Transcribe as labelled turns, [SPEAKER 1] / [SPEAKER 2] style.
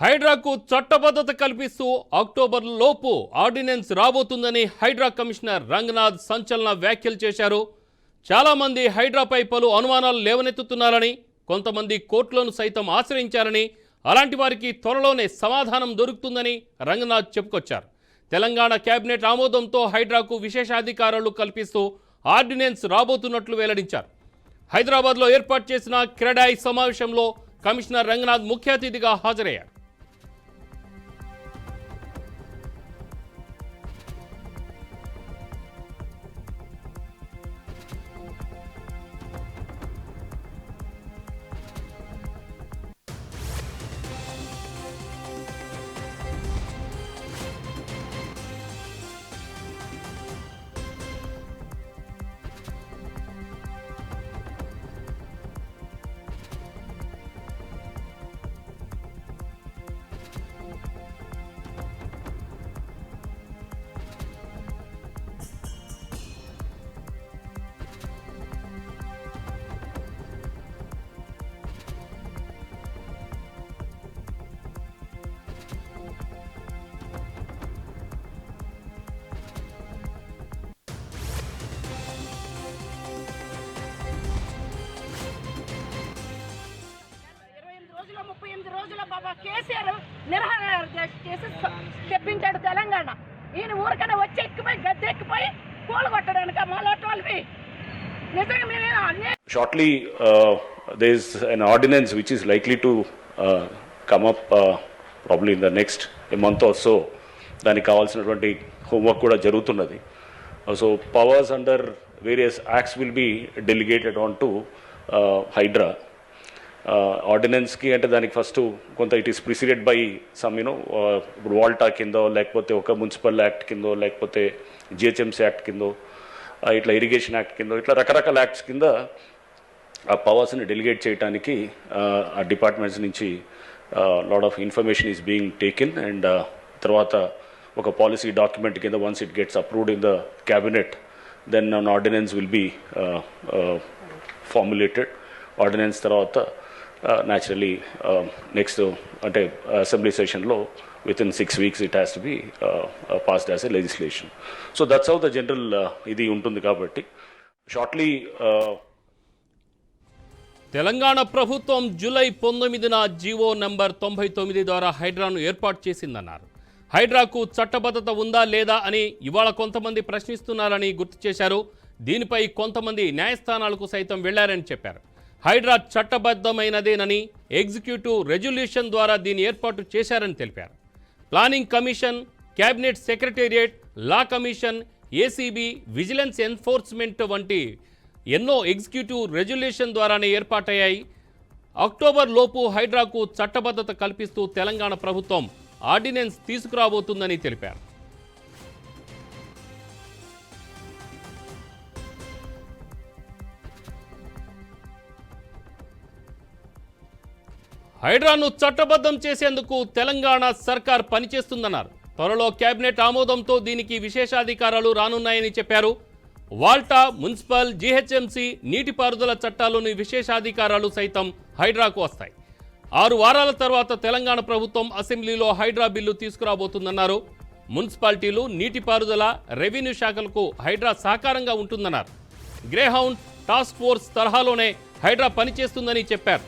[SPEAKER 1] హైడ్రాకు చట్టబద్ధత కల్పిస్తూ అక్టోబర్ లోపు ఆర్డినెన్స్ రాబోతుందని హైడ్రా కమిషనర్ రంగనాథ్ సంచలన వ్యాఖ్యలు చేశారు. చాలామంది హైడ్రాపై పలు అనుమానాలు లేవనెత్తుతున్నారని కొంతమంది కోర్టులను సైతం ఆశ్రయించారని అలాంటి వారికి త్వరలోనే సమాధానం దొరుకుతుందని రంగనాథ్ చెప్పుకొచ్చారు. తెలంగాణ కేబినెట్ ఆమోదంతో హైడ్రాకు విశేషాధికారాలు కల్పిస్తూ ఆర్డినెన్స్ రాబోతున్నట్లు వెల్లడించారు. హైదరాబాద్లో ఏర్పాటు చేసిన క్రెడాయ్ సమావేశంలో కమిషనర్ రంగనాథ్ ముఖ్య అతిథిగా హాజరయ్యారు.
[SPEAKER 2] కేసీఆర్ నిరాహార చేసి తెప్పించాడు తెలంగాణ. ఈయన ఊరికనే వచ్చి ఎక్కిపోయి గద్దె ఎక్కిపోయి కూలు కొట్టడానికి? మాలాంటి నిజంగా మేము అన్యాయం
[SPEAKER 3] shortly uh, there is an ordinance which is likely to uh, come up uh, probably in the next a month or so. దానికి కావాల్సినటువంటి హోంవర్క్ కూడా జరుగుతున్నది. So powers under various acts will be delegated on to HYDRAA ఆర్డినెన్స్కి అంటే దానికి first కొంత it is preceded by some you know ఇప్పుడు వాల్టా కిందో లేకపోతే ఒక మున్సిపల్ యాక్ట్ కిందో లేకపోతే జిహెచ్ఎంసీ యాక్ట్ కిందో ఇట్లా ఇరిగేషన్ యాక్ట్ కింద ఇట్లా రకరకాల యాక్ట్స్ కింద ఆ పవర్స్ని డెలిగేట్ చేయడానికి ఆ, డిపార్ట్మెంట్స్ నుంచి lot of information is being taken and తర్వాత ఒక పాలసీ డాక్యుమెంట్ కింద once it gets approved in the cabinet then an ordinance will be formulated ordinance తర్వాత న్యాచురలీ నెక్స్ట్ అంటే అసెంబ్లీ సెషన్లో within six weeks it has to be passed as a legislation so that's how the general ఇది ఉంటుంది కాబట్టి. Shortly
[SPEAKER 1] Telangana ప్రభుత్వం July పంతొమ్మిదిన GO number తొంభై తొమ్మిది ద్వారా హైడ్రాను ఏర్పాటు చేసిందన్నారు. హైడ్రాకు చట్టబద్ధత ఉందా లేదా అని ఇవాళ కొంతమంది ప్రశ్నిస్తున్నారని గుర్తు చేశారు. దీనిపై కొంతమంది న్యాయస్థానాలకు సైతం వెళ్ళారని చెప్పారు. హైడ్రా చట్టబద్ధమైనదేనని ఎగ్జిక్యూటివ్ రెజల్యూషన్ ద్వారా దీని ఏర్పాటు చేశారని తెలిపారు. Planning commission cabinet secretariat law commission ACB vigilance enforcement వంటి ఎన్నో ఎగ్జిక్యూటివ్ రెజల్యూషన్ ద్వారానే ఏర్పాటయ్యాయి. అక్టోబర్ లోపు హైడ్రాకు చట్టబద్ధత కల్పిస్తూ తెలంగాణ ప్రభుత్వం ఆర్డినెన్స్ తీసుకురాబోతుందని తెలిపారు. హైడ్రాను చట్టబద్ధం చేసేందుకు తెలంగాణ సర్కార్ పనిచేస్తుందన్నారు. త్వరలో కేబినెట్ ఆమోదంతో దీనికి విశేషాధికారాలు రానున్నాయని చెప్పారు. వాల్టా మున్సిపల్ జీహెచ్ఎంసీ నీటిపారుదల చట్టాల్లోని విశేషాధికారాలు సైతం హైడ్రాకు వస్తాయి. ఆరు వారాల తర్వాత తెలంగాణ ప్రభుత్వం అసెంబ్లీలో హైడ్రా బిల్లు తీసుకురాబోతుందన్నారు. మున్సిపాలిటీలు నీటిపారుదల రెవెన్యూ శాఖలకు హైడ్రా సహకారంగా ఉంటుందన్నారు. గ్రేహౌండ్ టాస్క్ ఫోర్స్ తరహాలోనే హైడ్రా పనిచేస్తుందని చెప్పారు.